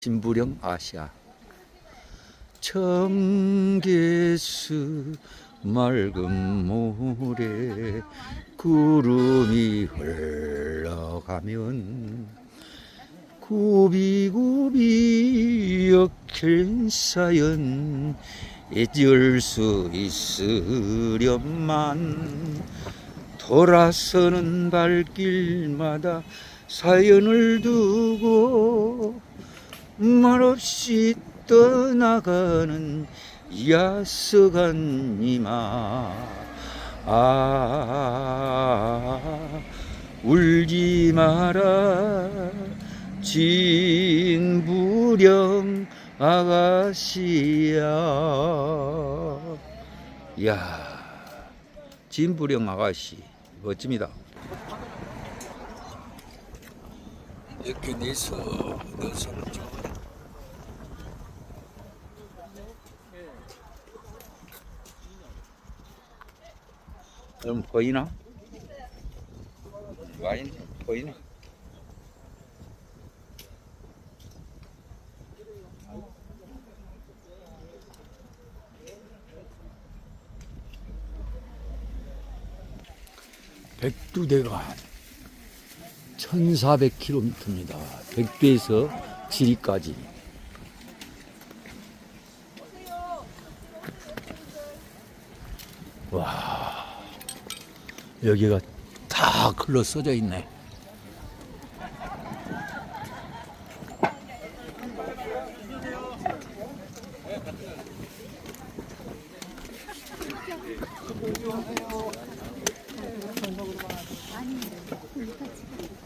진부령 아시아. 청계수 맑은 모래 구름이 흘러가면 구비구비 역행 사연 잊을 수 있으련만 돌아서는 발길마다 사연을 두고 말없이 떠나가는 야스간님아 아 울지 마라. 진부령 아가씨야. 야 진부령 아가씨 멋집니다. 이렇게 내서 내서 좀 보이나? 와인 보이나? 백두대간 1400km입니다. 백두에서 지리까지 와 여기가 다 글로 써져 있네.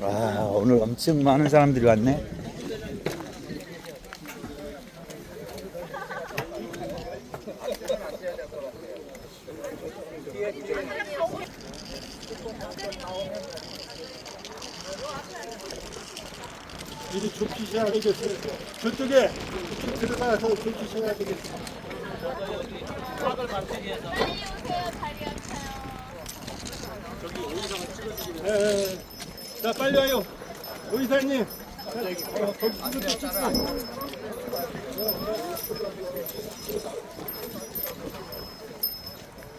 아, 오늘 엄청 많은 사람들이 왔네. 뒤에 뒤에 미리 좁히셔야 되겠어요. 저쪽에 들어가서 좁히셔야 되겠어요. 을 만들기 위해서 빨리 오세요. 자리 앉아요. 저기 오이상을 찍어주기 위해서. 자 빨리 와요. 오이사님. 어, 거기 찍어 주시요